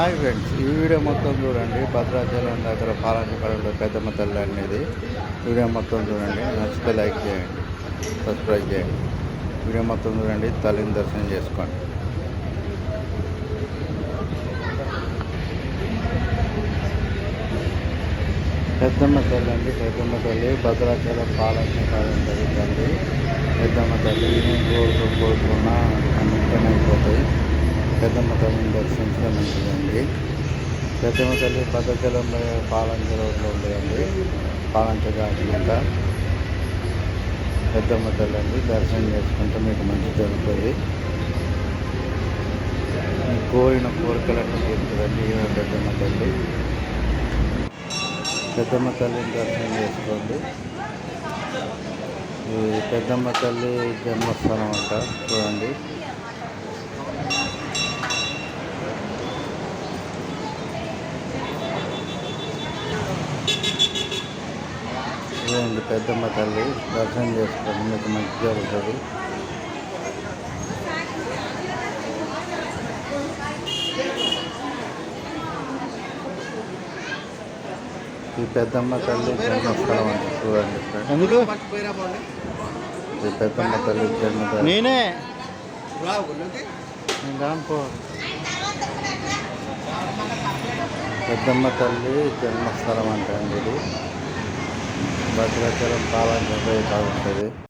Hi friends ఈ video మొత్తం చూడండి. భద్రాచలం దగ్గర పాలనపడంలో పెద్దమ్మ తల్లి అనేది. వీడియో మొత్తం చూడండి. నచ్చితే లైక్ చేయండి సబ్స్క్రైబ్ చేయండి. వీడియో మొత్తం చూడండి తల్లిని దర్శనం చేసుకోండి. పెద్దమ్మ తల్లి అండి పెద్దమ్మ తల్లి. భద్రాచలం పాలనపడం జరుగుతుంది పెద్దమ్మ తల్లి. నేను కోరుతూ కోరుతున్నా అన్నింటినీ పెద్దమ్మ తల్లిని దర్శించడం మంచిదండి పెద్దమ్మ తల్లి భద్రాచలం పాలంచ రోడ్లో ఉండేయండి. పాలంచ దాటినాక పెద్దమ్మ తల్లి అండి దర్శనం చేసుకుంటే మీకు మంచి జరుగుతుంది. కోరిన కోరికలన్నీ తీరుతుందండి. ఈమె పెద్దమ్మ తల్లి పెద్దమ్మ తల్లిని దర్శనం చేసుకోండి. ఇది పెద్దమ్మ తల్లి జన్మస్థానం అంట. చూడండి. ఇదేంటి పెద్దమ్మ తల్లి. దర్శనం చేసుకోండి మీకు మంచి జరుగుతుంది ఈ పెద్దమ్మ తల్లి జన్మస్థలం అంట చూడండి. ఎందుకు? ఈ పెద్దమ్మ తల్లి జన్మస్థలం. నేనే. పెద్దమ్మ తల్లి జన్మస్థలం అంటే అండి ఇది. భద్రాచలం పాలన బాగుంటుంది